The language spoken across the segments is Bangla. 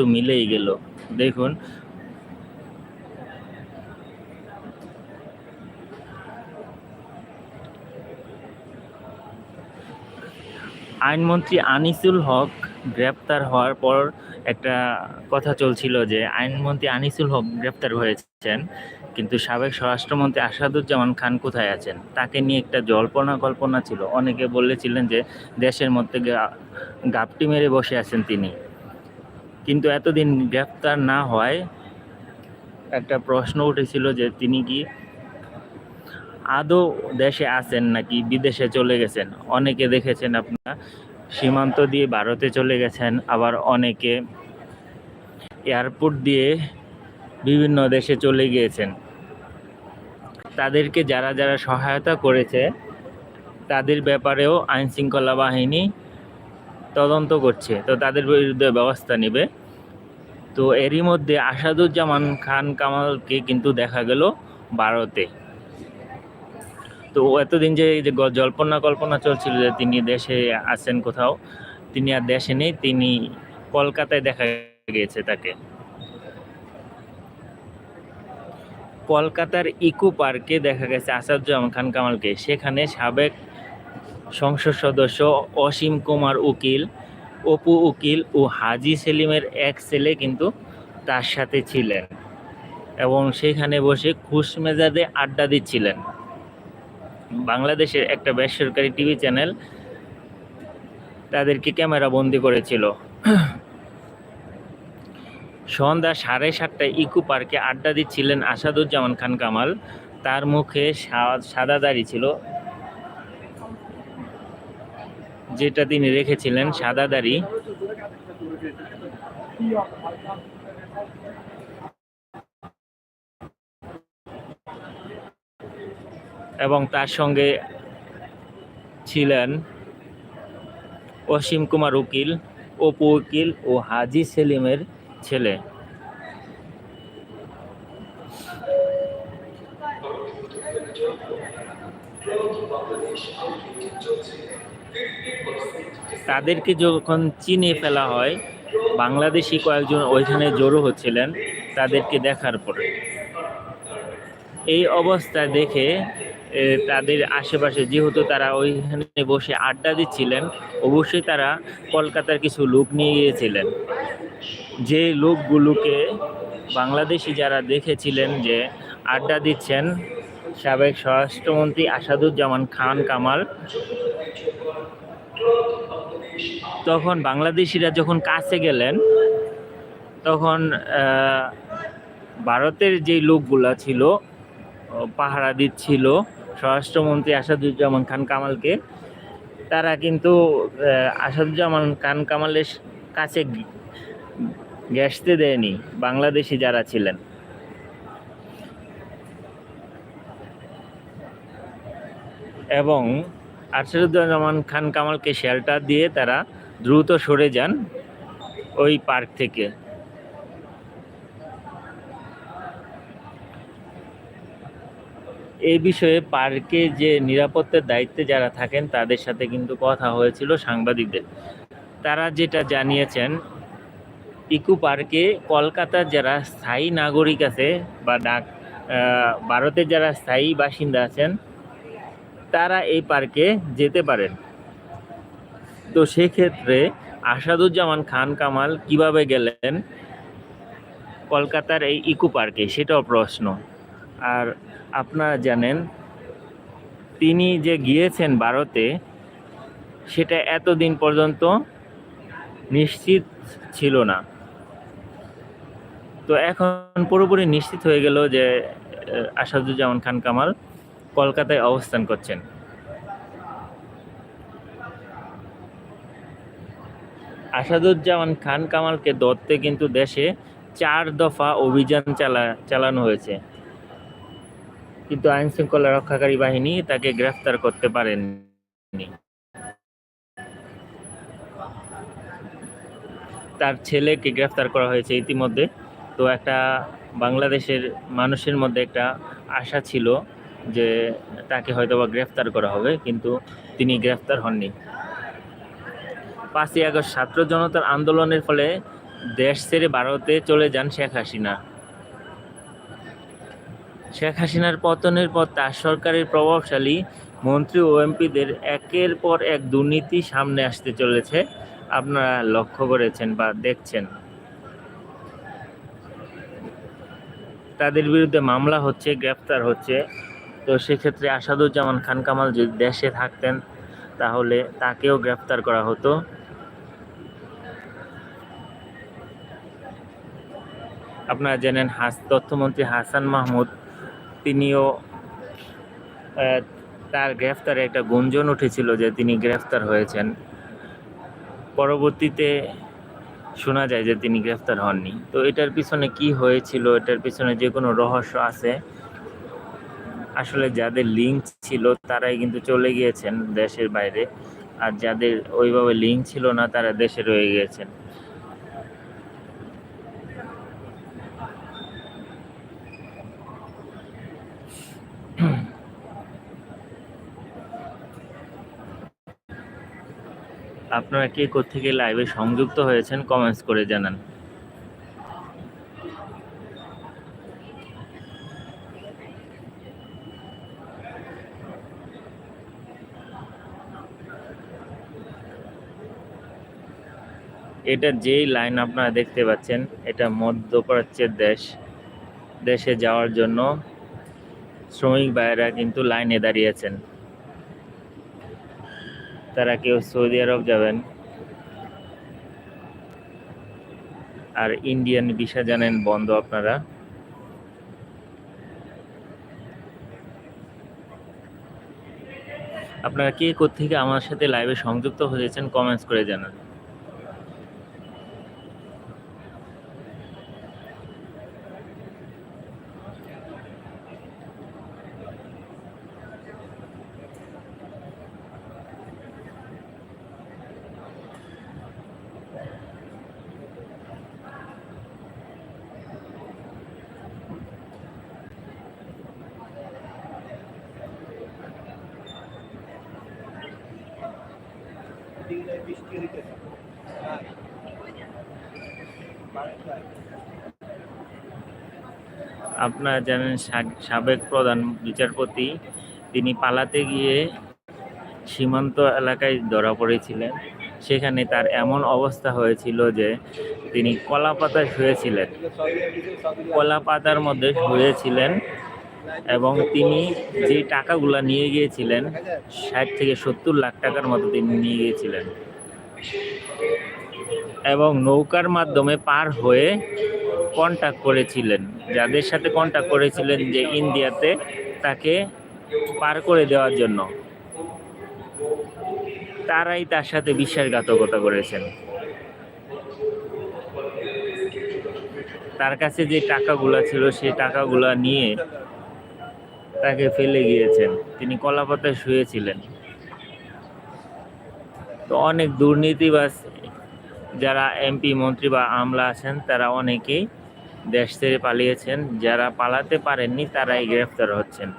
কিন্তু মিলেই গেল। দেখুন। আইনমন্ত্রী আনিসুল হক গ্রেপ্তার হওয়ার পর একটা কথা চলছিল যে আইনমন্ত্রী আনিসুল হক গ্রেপ্তার হয়েছেন, কিন্তু সাবেক স্বরাষ্ট্রমন্ত্রী আসাদুজ্জামান খান কোথায় আছেন? তাকে নিয়ে একটা জল্পনা কল্পনা ছিল। অনেকে বলেছিলেন যে দেশের মধ্যে গাপটি মেরে বসে আছেন তিনি। কিন্তু এতদিন গ্রেপ্তার না হওয়ায় একটা প্রশ্ন উঠেছিল যে তিনি কি আদৌ দেশে আছেন নাকি বিদেশে চলে গেছেন? অনেকে দেখেছেন আপনারা, সীমান্ত দিয়ে ভারতে চলে গেছেন, আবার অনেকে এয়ারপোর্ট দিয়ে বিভিন্ন দেশে চলে গিয়েছেন। তাদেরকে যারা যারা সহায়তা করেছে, তাদের ব্যাপারেও আইনশৃঙ্খলা বাহিনী তদন্ত করছে, তো তাদের বিরুদ্ধে ব্যবস্থা নেবে। তো এরই মধ্যে আসাদুজ্জামান খান কামালকে কিন্তু দেখা গেল ভারতে। তো এতদিন যে জল্পনা কল্পনা চলছিল যে তিনি দেশে আছেন কোথাও, তিনি আর দেশে নেই, তিনি কলকাতায় দেখা গিয়েছে তাকে। কলকাতার ইকো পার্কে দেখা গেছে আসাদুজ্জামান খান কামালকে। সেখানে সাবেক সংসদ সদস্য অসীম কুমার উকিল, অপু উকিল ও হাজি সেলিমের এক ছেলে কিন্তু তার সাথে ছিলেন এবং সেখানে বসে খুশ মেজাজে আড্ডা দিচ্ছিলেন। বাংলাদেশের একটা বেসরকারি টিভি চ্যানেল তাদেরকে ক্যামেরা বন্দি করেছিল। সন্ধ্যা সাড়ে সাতটায় ইকো পার্কে আড্ডা দিচ্ছিলেন আসাদুজ্জামান খান কামাল। তার মুখে সাদা দাড়ি ছিল। যেটা তিনি রেখেছিলেন, সাদা দাড়ি। এবং তার সঙ্গে ছিলেন অসীম কুমার উকিল, অপু উকিল ও হাজি সেলিমের ছেলে। তাদেরকে যখন চিনে ফেলা হয়, বাংলাদেশি কয়েকজন ওইখানে জড়ো হচ্ছিলেন তাদেরকে দেখার পরে। এই অবস্থা দেখে তাদের আশেপাশে যেহেতু তারা ওইখানে বসে আড্ডা দিচ্ছিলেন, অবশ্যই তারা কলকাতার কিছু লোক নিয়ে গিয়েছিলেন। যে লোকগুলোকে বাংলাদেশি যারা দেখেছিলেন যে আড্ডা দিচ্ছেন, সাবেক স্বরাষ্ট্রমন্ত্রী আসাদুজ্জামান খান কামাল তখন বাংলাদেশিরা যখন কাছে গেলেন, তখন ভারতের যে লোকগুলা ছিল পাহারা দিচ্ছিল স্বরাষ্ট্রমন্ত্রী আসাদুজ্জামান খান কামালকে। তারা কিন্তু আসাদুজ্জামান খান কামালের কাছে গি- ঘেঁষতে দেয়নি, বাংলাদেশি যারা ছিলেন। এবং আরশাদুজ্জামান খান কামালকে শেল্টার দিয়ে তারা দ্রুত সরে যান ওই পার্ক থেকে। এই বিষয়ে পার্কে যে নিরাপত্তার দায়িত্বে যারা থাকেন, তাদের সাথে কিন্তু কথা হয়েছিল সাংবাদিকদের। তারা যেটা জানিয়েছেন, ইকো পার্কে কলকাতার যারা স্থায়ী নাগরিক আছে বা ডাক ভারতের যারা স্থায়ী বাসিন্দা আছেন তারা এই পার্কে যেতে পারেন। তো সেক্ষেত্রে আসাদুজ্জামান খান কামাল কীভাবে গেলেন কলকাতার এই ইকো পার্কে, সেটাও প্রশ্ন। আর আপনারা জানেন, তিনি যে গিয়েছেন ভারতে, সেটা এতদিন পর্যন্ত নিশ্চিত ছিল না। তো এখন পুরোপুরি নিশ্চিত হয়ে গেল যে আসাদুজ্জামান খান কামাল কলকাতায় অবস্থান করছেন? আসাদুজ্জামান খান কামালকে ধরতে কিন্তু দেশে চার দফা অভিযান চালা, চালানো হয়েছে। কিন্তু আইন শৃঙ্খলা রক্ষাকারী বাহিনী তাকে গ্রেফতার করতে পারেননি। তার ছেলেকে গ্রেফতার করা হয়েছে ইতিমধ্যে। তো একটা বাংলাদেশের মানুষের মধ্যে একটা আশা ছিল যে তাকে হয়তোবা গ্রেফতার করা হবে, কিন্তু তিনি গ্রেফতার হননি। পাঁচই আগস্ট ছাত্র জনতার আন্দোলনের ফলে দেশ ছেড়ে ভারতে চলে যান শেখ হাসিনা। শেখ হাসিনার পতনের পর তার সরকারের প্রভাবশালী মন্ত্রী ও এমপিদের একের পর এক দুর্নীতি সামনে আসতে চলেছে। আপনারা লক্ষ্য করেছেন বা দেখছেন। তাদের বিরুদ্ধে মামলা হচ্ছে, গ্রেফতার হচ্ছে। তো সেক্ষেত্রে আসাদুজ্জামান খান কামাল যদি দেশে থাকতেন, তাহলে তাকেও গ্রেফতার করা হতো। আপনারা জানেন হাস, তথ্যমন্ত্রী হাসান মাহমুদ, তিনিও তার গ্রেফতারে একটা গুঞ্জন উঠেছিল যে তিনি গ্রেফতার হয়েছেন। পরবর্তীতে শোনা যায় যে তিনি গ্রেফতার হননি। তো এটার পিছনে কি হয়েছিল, এটার পিছনে যে কোনো রহস্য আছে আসলে যাদের লিঙ্ক ছিল তারাই কিন্তু চলে গিয়েছেন দেশের বাইরে। আর যাদের ওইভাবে লিঙ্ক ছিল না, তারা দেশে রয়ে গিয়েছেন। আপনারা কে কোথেকে লাইভে সংযুক্ত হয়েছেন কমেন্টস করে জানান। এটা যেই লাইন আপনারা দেখতে পাচ্ছেন, এটা মধ্যপ্রাচ্যের দেশ, দেশে যাওয়ার জন্য শ্রমিক ভাইয়েরা কিন্তু লাইনে দাঁড়িয়েছেন। তারা কেউ সৌদি আরব যাবেন আর ইন্ডিয়ান ভিসা জানেন বন্ধ আপনারা। আপনারা কে কোথেকে আমার সাথে লাইভে সংযুক্ত হয়েছেন কমেন্টস করে জানান। আপনারা জানেন সাবেক প্রধান বিচারপতি, তিনি পালাতে গিয়ে সীমান্ত এলাকায় ধরা পড়েছিলেন। সেখানে তার এমন অবস্থা হয়েছিল যে তিনি কলা পাতায় শুয়েছিলেন। কলা পাতার মধ্যে শুয়েছিলেন এবং তিনি যে টাকাগুলো নিয়ে গিয়েছিলেন, ষাট থেকে সত্তর লাখ টাকার মতো তিনি নিয়ে গিয়েছিলেন। এবং নৌকার মাধ্যমে পার হয়ে কন্টাক্ট করেছিলেন। যাদের সাথে কন্টাক্ট করেছিলেন যে ইন্ডিয়াতে, তাকে পার করে দেওয়ার জন্য। তারাই তার সাথে বিশ্বাসঘাতকতা করেছেন। তার কাছে যে টাকাগুলা ছিল সেই টাকাগুলা নিয়ে তাকে ফেলে গিয়েছেন। তিনি কলাপাতায় শুয়েছিলেন। তো অনেক দুর্নীতিবাজ যারা এমপি, মন্ত্রী বা আমলা আছেন, তারা অনেকেই দেশ ছেড়ে পালিয়েছেন। যারা পালাতে পারেননি, তারাই গ্রেফতার হচ্ছেন।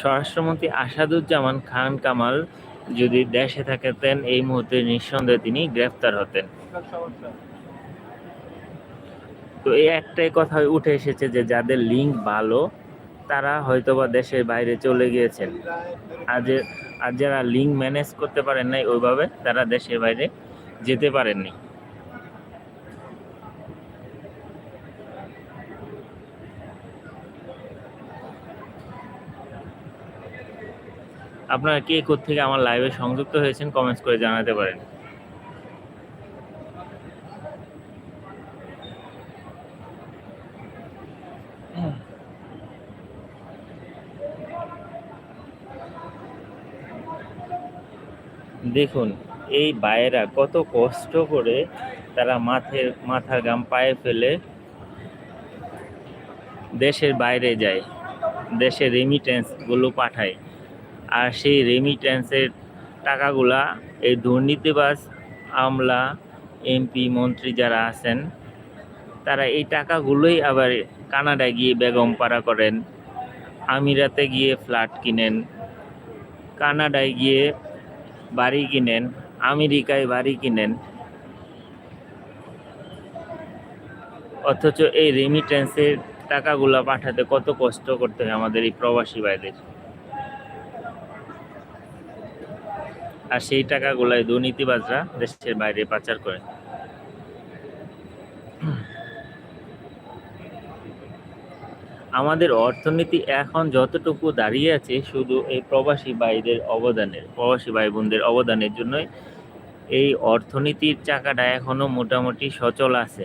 স্বরাষ্ট্রমন্ত্রী আসাদুজ্জামান খান কামাল যদি দেশে থাকতেন, এই মুহূর্তে নিঃসন্দেহে তিনি গ্রেফতার হতেন। তো এই একটাই কথা উঠে এসেছে যে, যাদের লিঙ্ক ভালো তারা হয়তোবা দেশের বাইরে চলে গিয়েছেন। যে আর যারা লিঙ্ক ম্যানেজ করতে পারেন নাই ওইভাবে তারা দেশের বাইরে যেতে পারেননি। আপনারা কে থেকে আমার লাইভে সংযুক্ত হয়েছেন কমেন্টস করে জানাতে পারেন। দেখুন, এই বায়েরা কত কষ্ট করে তারা মাথের মাথার গাম পায়ে ফেলে দেশের বাইরে যায় দেশে রেমিটেন্সগুলো পাঠায়। আর সেই রেমিটেন্সের টাকাগুলা এই দুর্নীতিবাজ আমলা এমপি মন্ত্রী যারা আছেন, তারা এই টাকাগুলোই আবার কানাডায় গিয়ে বেগম পাড়া করেন, আমিরাতে গিয়ে ফ্ল্যাট কিনেন, কানাডায় গিয়ে বাড়ি কিনেন, আমেরিকায় বাড়ি কিনেন। অথচ এই রেমিটেন্সের টাকাগুলো পাঠাতে কত কষ্ট করতে হয় আমাদের এই প্রবাসী ভাইদের। আর সেই টাকাগুলাই দুর্নীতিবাজরা দেশের বাইরে পাচার করে আমাদের অর্থনীতি এখন যতটুকু দাঁড়িয়ে আছে, শুধু এই প্রবাসী ভাইদের অবদানের, প্রবাসী ভাই বোনদের অবদানের জন্যই এই অর্থনীতির চাকাটা এখনও মোটামুটি সচল আছে।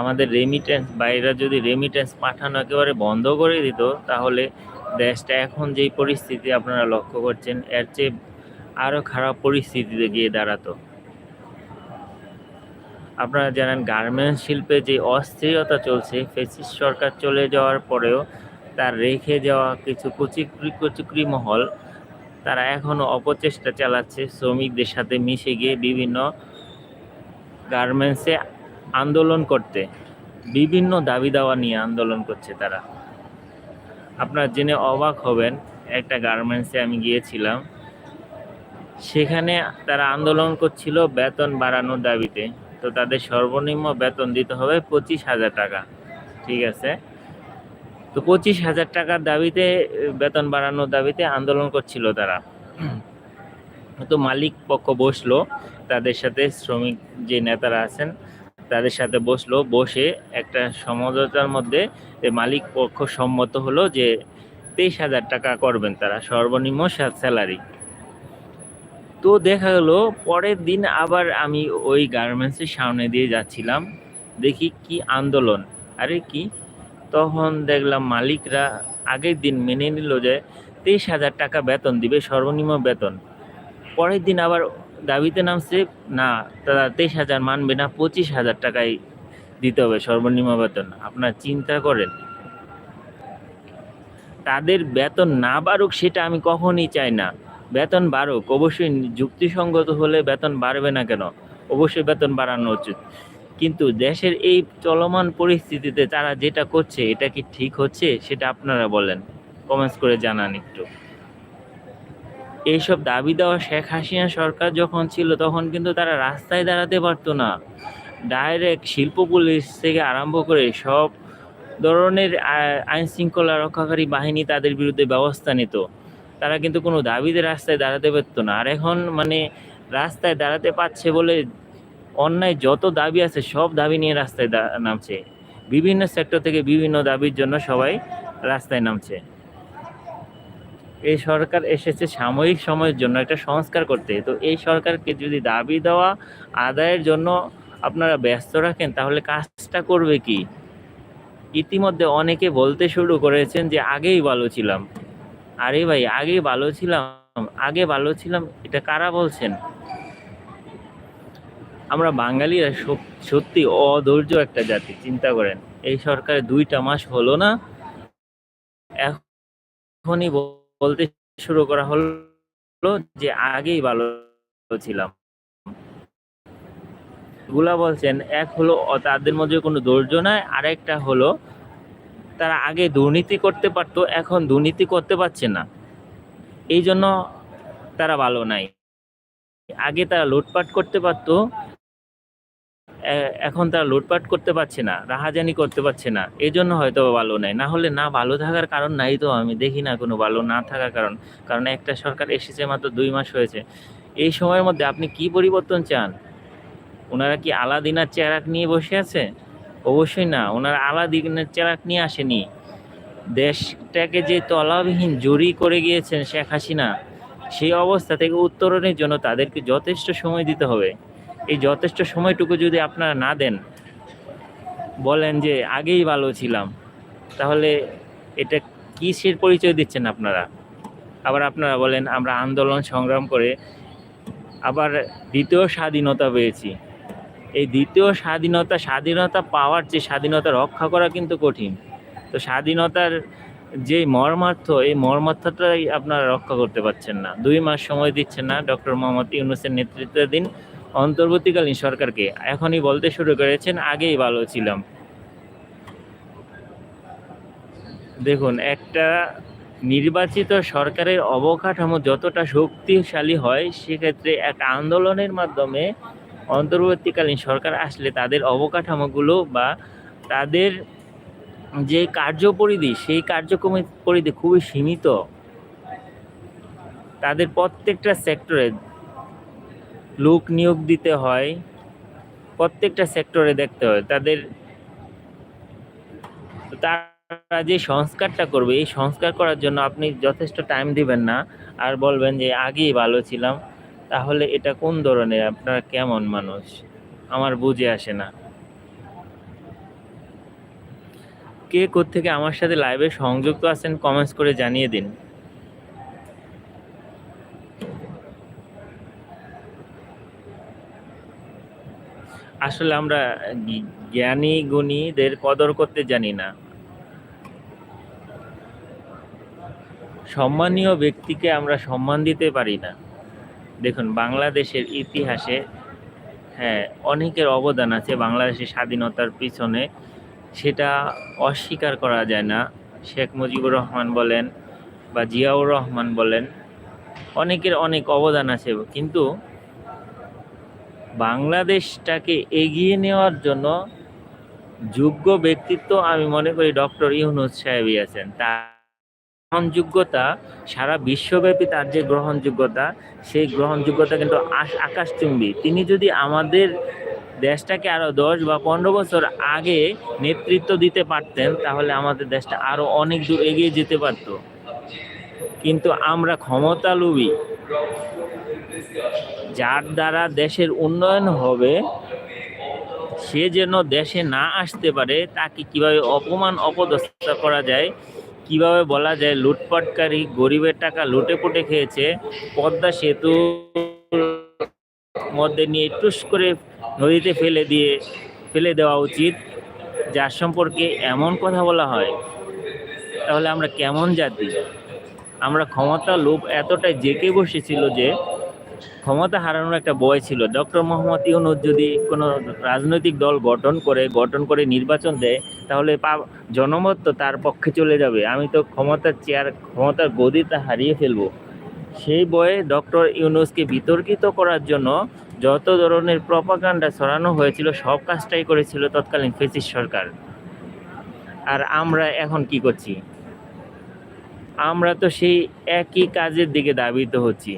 আমাদের রেমিটেন্স বাইরা যদি রেমিটেন্স পাঠানো একেবারে বন্ধ করে দিত, তাহলে দেশটা এখন যেই পরিস্থিতি আপনারা লক্ষ্য করছেন, এর চেয়ে আরও খারাপ পরিস্থিতিতে গিয়ে দাঁড়াতো। আপনারা জানেন গার্মেন্টস শিল্পে যে অস্থিরতা চলছে, ফেসিস সরকার চলে যাওয়ার পরেও তার রেখে যাওয়া কিছু কুচিক্রি, কুচুকরি মহল তারা এখনও অপচেষ্টা চালাচ্ছে। শ্রমিকদের সাথে মিশে গিয়ে বিভিন্ন গার্মেন্টসে আন্দোলন করতে, বিভিন্ন দাবি দাওয়া নিয়ে আন্দোলন করছে তারা। আপনারা জেনে অবাক হবেন, একটা গার্মেন্টসে আমি গিয়েছিলাম, সেখানে তারা আন্দোলন করছিল বেতন বাড়ানোর দাবিতে। তো তাদের সর্বনিম্ন বেতন দিতে হবে পঁচিশ হাজার টাকা। ঠিক আছে? তো পঁচিশ হাজার টাকার দাবিতে, বেতন বাড়ানোর দাবিতে আন্দোলন করছিল তারা। তো মালিক পক্ষ বসল, তাদের সাথে শ্রমিক যে নেতারা আছেন, তাদের সাথে বসল, বসে একটা সমঝোতার মধ্যে মালিক পক্ষ সম্মত হলো যে তেইশ হাজার টাকা করবেন তারা, সর্বনিম্ন স্যালারি। তো দেখা গেলো, পরের দিন আবার আমি ওই গার্মেন্টসের সামনে দিয়ে যাচ্ছিলাম। দেখি কি আন্দোলন। আরে কি? তখন দেখলাম মালিকরা আগের দিন মেনে নিল যে তেইশ হাজার টাকা বেতন দিবে, সর্বনিম্ন বেতন। পরের দিন আবার দাবিতে নামছে, না, তারা তেইশ হাজার মানবে না, পঁচিশ হাজার টাকাই দিতে হবে সর্বনিম্ন বেতন। আপনার চিন্তা করেন। তাদের বেতন না বাড়ুক, সেটা আমি কখনই চাই না। বেতন বাড়ুক, অবশ্যই যুক্তিসঙ্গত হলে বেতন বাড়বে না কেন? অবশ্যই বেতন বাড়ানো উচিত। কিন্তু দেশের এই চলমান পরিস্থিতিতে তারা যেটা করছে, এটা কি ঠিক হচ্ছে? সেটা আপনারা বলেন। কমেন্টস করে জানান একটু। এইসব দাবি দেওয়া শেখ হাসিনা সরকার যখন ছিল, তখন কিন্তু তারা রাস্তায় দাঁড়াতে পারতো না। ডাইরেক্ট শিল্প পুলিশ থেকে আরম্ভ করে সব ধরনের আইন শৃঙ্খলা রক্ষাকারী বাহিনী তাদের বিরুদ্ধে ব্যবস্থা নিত। তারা কিন্তু কোনো দাবিতে রাস্তায় দাঁড়াতে পারতো না। আর এখন মানে রাস্তায় দাঁড়াতে পারছে বলে অন্যায় যত দাবি আছে সব দাবি নিয়ে রাস্তায় নামছে। বিভিন্ন সেক্টর থেকে বিভিন্ন দাবির জন্য সবাই রাস্তায় নামছে। এই সরকার এসেছে সাময়িক সময়ের জন্য একটা সংস্কার করতে। তো এই সরকারকে যদি দাবি দেওয়া, আদায়ের জন্য আপনারা ব্যস্ত রাখেন, তাহলে কাজটা করবে কি? ইতিমধ্যে অনেকে বলতে শুরু করেছেন যে আগেই ভালো ছিলাম। আরে ভাই, আগে ভালো ছিলাম, আগে ভালো ছিলাম, এটা কারা বলছেন? আমরা বাঙালিরা সত- সত্যি অধৈর্য একটা জাতি, চিন্তা করেন। এই সরকার দুইটা মাস হলো না, এখনই বলতে শুরু করা হলো যে আগেই ভালো ছিলাম। গুলা বলছেন, এক হলো তাদের মধ্যে কোনো ধৈর্য নাই, আরেকটা হলো তারা আগে দুর্নীতি করতে পারতো, এখন দুর্নীতি করতে পারছে না। এই জন্য তারা ভালো নাই। আগে তারা লুটপাট করতে পারতো এখন তারা লুটপাট করতে পারছে না, রাহাজানি করতে পারছে না। এই জন্য হয়তো ভালো নাই। না হলে না ভালো থাকার কারণ নাই তো, আমি দেখি না কোনো ভালো না থাকার কারণ। কারণ একটা সরকার এসেছে মাত্র দুই মাস হয়েছে। এই সময়ের মধ্যে আপনি কি পরিবর্তন চান? ওনারা কি আলাদিনার চেরাক নিয়ে বসে আছে? অবশ্যই না, ওনার আলাদিনের চেরাক নিয়ে আসেনি। দেশটাকে যে তলাবিহীন, জুরি করে গিয়েছেন শেখ হাসিনা, সেই অবস্থা থেকে উত্তরণের জন্য তাদেরকে যথেষ্ট সময় দিতে হবে। এই যথেষ্ট সময়টুকু যদি আপনারা না দেন, বলেন যে আগেই ভালো ছিলাম, তাহলে এটা কিসের পরিচয় দিচ্ছেন আপনারা? আবার আপনারা বলেন, আমরা আন্দোলন সংগ্রাম করে আবার দ্বিতীয় স্বাধীনতা পেয়েছি। এই দ্বিতীয় স্বাধীনতা স্বাধীনতা পাওয়ার যে স্বাধীনতা রক্ষা করা কিন্তু কঠিন। তো স্বাধীনতার যে মর্মার্থ, এই মর্মার্থটাই আপনারা রক্ষা করতে পারছেন না। দুই মাস সময় দিচ্ছেন না ডক্টর মোহাম্মদ ইউনুসের নেতৃত্বাধীন অন্তর্বর্তীকালীন সরকারকে। এখনই বলতে শুরু করেছেন, আগেই ভালো ছিলাম। দেখুন, একটা নির্বাচিত সরকারের অবকাঠামো যতটা শক্তিশালী হয়, সেক্ষেত্রে একটা আন্দোলনের মাধ্যমে অন্তর্বর্তীকালীন সরকার আসলে তাদের অবকাঠামোগুলো বা তাদের যে কার্যপরিধি, সেই কার্যক্রম পরিধি খুবই সীমিত। তাদের প্রত্যেকটা সেক্টরে লোক নিয়োগ দিতে হয়, প্রত্যেকটা সেক্টরে দেখতে হয়। তাদের তারা যে সংস্কারটা করবে, এই সংস্কার করার জন্য আপনি যথেষ্ট টাইম দিবেন না। আর বলবেন যে, আগেই ভালো ছিলাম। তাহলে এটা কোন ধরনের? আপনারা কেমন মানুষ? আমার বুঝে আসে না। কে থেকে আমার সাথে লাইভে সংযুক্ত আছেন কমেন্টস করে জানিয়ে দিন। আসলে আমরা জ্ঞানী গুণীদের কদর করতে জানি না। সম্মানীয় ব্যক্তিকে আমরা সম্মান দিতে পারি না। দেখুন, বাংলাদেশের ইতিহাসে হ্যাঁ অনেকের অবদান আছে বাংলাদেশের স্বাধীনতার পিছনে। সেটা অস্বীকার করা যায় না। শেখ মুজিবুর রহমান বলেন বা জিয়াউর রহমান বলেন, অনেকের অনেক অবদান আছে। কিন্তু বাংলাদেশটাকে এগিয়ে নেওয়ার জন্য যোগ্য ব্যক্তিত্ব আমি মনে করি ডক্টর ইউনুস সাহেবই আছেন। তার গ্রহণযোগ্যতা, সারা বিশ্বব্যাপী তার যে গ্রহণযোগ্যতা, সেই গ্রহণযোগ্যতা কিন্তু আকাশচুম্বী। তিনি যদি আমাদের দেশটাকে আরও দশ বা পনেরো বছর আগে নেতৃত্ব দিতে পারতেন, তাহলে আমাদের দেশটা আরও অনেক দূর এগিয়ে যেতে পারতো। কিন্তু আমরা ক্ষমতা লোভী যার দ্বারা দেশের উন্নয়ন হবে, সে যেন দেশে না আসতে পারে, তাকে কীভাবে অপমান, অপদস্থা করা যায় কীভাবে বলা যায় লুটপাটকারী গরিবের টাকা লুটে পুটে খেয়েছে? পদ্মা সেতু মধ্যে নিয়ে টুস করে নদীতে ফেলে দিয়ে, ফেলে দেওয়া উচিত। যার সম্পর্কে এমন কথা বলা হয়? তাহলে আমরা কেমন জাতি? আমরা ক্ষমতা লোভ এতটাই জেকে বসেছিল যে ক্ষমতা হারানোর একটা বয় ছিল। ডক্টর মোহাম্মদ ইউনুস যদি কোনো রাজনৈতিক দল গঠন করে গঠন করে নির্বাচন দেয়, তাহলে জনমত তো তার পক্ষে চলে যাবে। আমি তো ক্ষমতার চেয়ার, ক্ষমতার গদিটা হারিয়ে ফেলব। সেই বয়ে ডক্টর ইউনুসকে বিতর্কিত করার জন্য যত ধরনের প্রপাগান্ডা ছড়ানো হয়েছিল, সব কাজটাই করেছিল তৎকালীন ফেসিস সরকার। আর আমরা এখন কি করছি? আমরা তো সেই একই কাজের দিকে দাবিত হচ্ছি।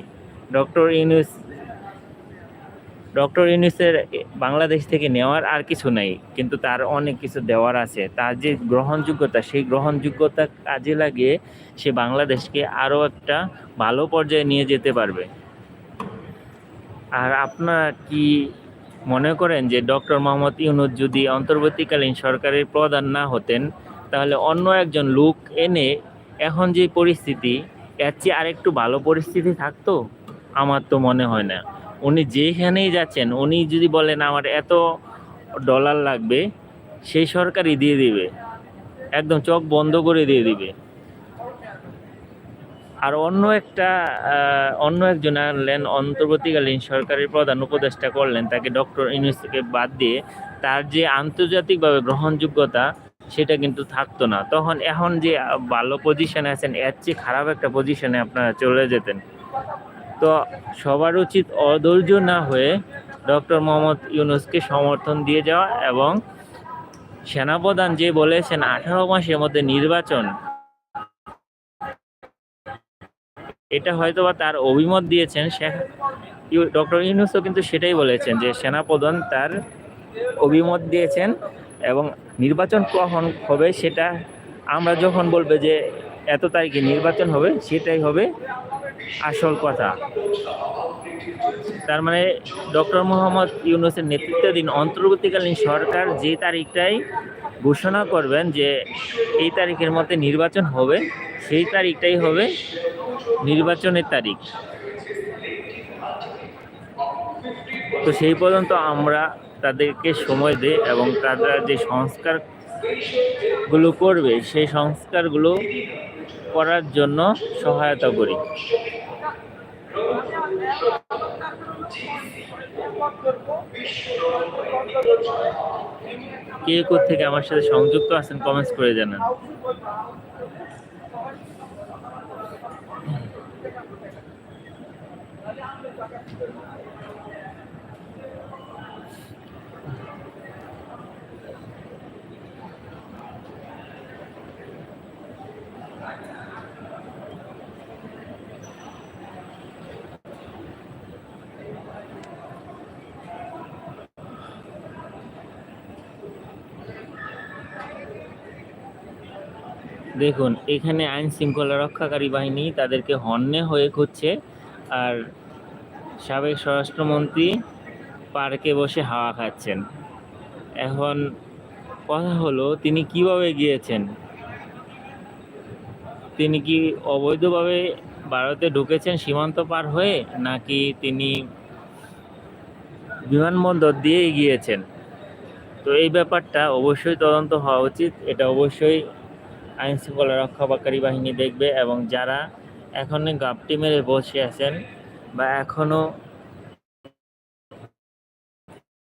ডক্টর ইউনুস, ডক্টর ইউনুসের বাংলাদেশ থেকে নেওয়ার আর কিছু নাই, কিন্তু তার অনেক কিছু দেওয়ার আছে। তার যে গ্রহণযোগ্যতা, সেই গ্রহণযোগ্যতা কাজে লাগিয়ে সে বাংলাদেশকে আরও একটা ভালো পর্যায়ে নিয়ে যেতে পারবে। আর আপনারা কি মনে করেন যে ডক্টর মোহাম্মদ ইউনুস যদি অন্তর্বর্তীকালীন সরকারের প্রধান না হতেন, তাহলে অন্য একজন লোক এনে এখন যে পরিস্থিতি, এর চেয়ে আরেকটু ভালো পরিস্থিতি থাকতো? আমার তো মনে হয় না। উনি যেখানেই যাচ্ছেন, উনি যদি বলেন আমার এত ডলার লাগবে, সেই সরকারই দিয়ে দিবে। একদম চোখ বন্ধ করে দিয়ে দিবে। আর অন্য একটা অন্য একজন আনলেন, অন্তর্বর্তীকালীন সরকারের প্রধান উপদেষ্টা করলেন, তাকে ডক্টর ইউনুস থেকে বাদ দিয়ে তার যে আন্তর্জাতিকভাবে গ্রহণযোগ্যতা, সেটা কিন্তু থাকতো না। তখন এখন যে ভালো পজিশনে আছেন, এর চেয়ে খারাপ একটা পজিশনে আপনারা চলে যেতেন। তো সবার উচিত অধৈর্য না হয়ে ডক্টর মোহাম্মদ ইউনুসকে সমর্থন দিয়ে যাওয়া এবং সেনাপ্রধান যে বলেছেন আঠারো মাসের মধ্যে নির্বাচন, এটা হয়তোবা তার অভিমত দিয়েছেন। শেখ ডক্টর ইউনুসও কিন্তু সেটাই বলেছেন যে সেনাপ্রধান তার অভিমত দিয়েছেন এবং নির্বাচন কখন হবে সেটা আমরা যখন বলবে যে এত তারিখে নির্বাচন হবে, সেটাই হবে আসল কথা। তার মানে ডক্টর মোহাম্মদ ইউনুসের নেতৃত্বাধীন অন্তর্বর্তীকালীন সরকার যে তারিখটাই ঘোষণা করবেন যে এই তারিখের মধ্যে নির্বাচন হবে, সেই তারিখটাই হবে নির্বাচনের তারিখ। তো সেই পর্যন্ত আমরা তাদেরকে সময় দিই এবং তারা যে সংস্কারগুলো করবে, সেই সংস্কারগুলো করার জন্য সহায়তা করি। কে থেকে আমার সাথে সংযুক্ত আছেন কমেন্টস করে জানান। দেখুন, এখানে আইন শৃঙ্খলা রক্ষাকারী বাহিনী তাদেরকে হন্যে হয়ে খুঁজছে। আর সাবেক স্বরাষ্ট্রমন্ত্রী পার্কে বসে হাওয়া খাচ্ছেন। এখন কথা হলো, তিনি কীভাবে গিয়েছেন? তিনি কি অবৈধভাবে ভারতে ঢুকেছেন সীমান্ত পার হয়ে, নাকি তিনি বিমানবন্দর দিয়ে গিয়েছেন? তো এই ব্যাপারটা অবশ্যই তদন্ত হওয়া উচিত। এটা অবশ্যই আইন শৃঙ্খলা রক্ষাকারী বাহিনী দেখবে এবং যারা এখনও গাপটি মেরে বসে আছেন বা এখনও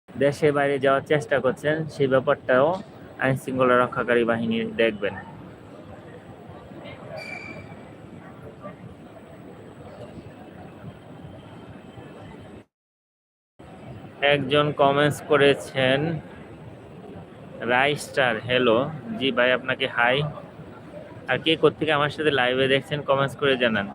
দেশের বাইরে যাওয়ার চেষ্টা করছেন, সেই ব্যাপারটাও আইন শৃঙ্খলা রক্ষাকারী বাহিনী দেখবেন। একজন কমেন্টস করেছেন রাই স্টার হ্যালো জি ভাই, আপনাকে হাই আর কে কোথেকে আমার সাথে লাইভে দেখছেন কমেন্টস করে জানান।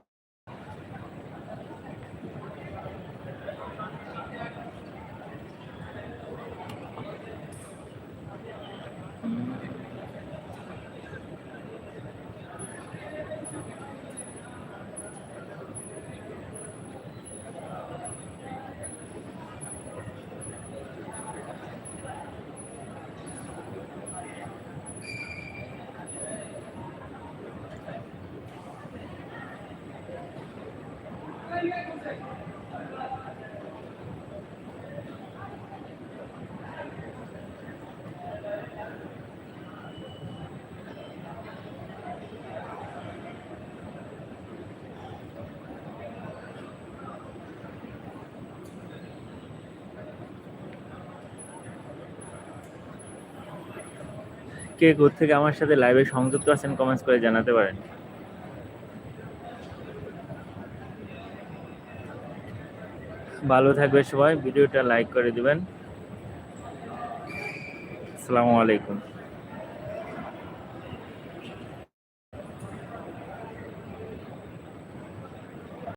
কে থেকে আমার সাথে লাইভে সংযুক্ত আছেন কমেন্টস করে জানাতে পারেন। ভালো থাকবে সবাই, ভিডিওটা লাইক করে দিবেন। আসসালামু আলাইকুম।